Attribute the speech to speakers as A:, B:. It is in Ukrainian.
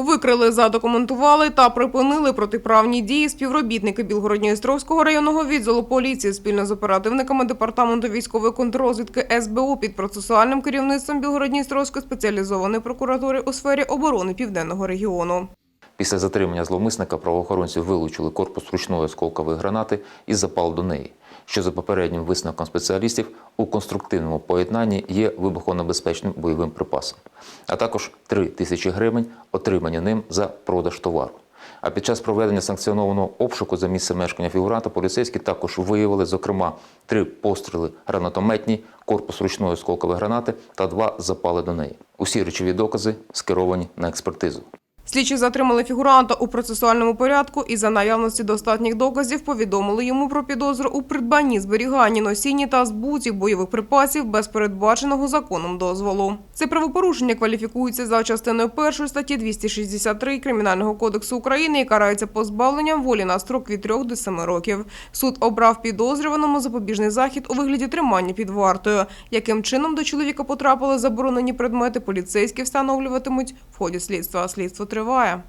A: Викрили, задокументували та припинили протиправні дії співробітники Білгородньо-Істровського районного відділу поліції спільно з оперативниками департаменту військової контррозвідки СБУ під процесуальним керівництвом Білгородньо-Істровської спеціалізованої прокуратури у сфері оборони південного регіону.
B: Після затримання зловмисника правоохоронці вилучили корпус ручної осколкової гранати і запал до неї, що за попереднім висновком спеціалістів у конструктивному поєднанні є вибухонебезпечним бойовим припасом, а також 3 тисячі гривень, отримані ним за продаж товару. А під час проведення санкціонованого обшуку за місцем мешкання фігуранта поліцейські також виявили, зокрема, три постріли гранатометні, корпус ручної осколкової гранати та два запали до неї. Усі речові докази скеровані на експертизу.
A: Слідчі затримали фігуранта у процесуальному порядку і за наявності достатніх доказів повідомили йому про підозру у придбанні, зберіганні, носінні та збуті бойових припасів без передбаченого законом дозволу. Це правопорушення кваліфікується за частиною першої статті 263 Кримінального кодексу України і карається позбавленням волі на строк від 3 до 7 років. Суд обрав підозрюваному запобіжний захід у вигляді тримання під вартою. Яким чином до чоловіка потрапили заборонені предмети, поліцейські встановлюватимуть в ході слідства. Слідство триває. переживає.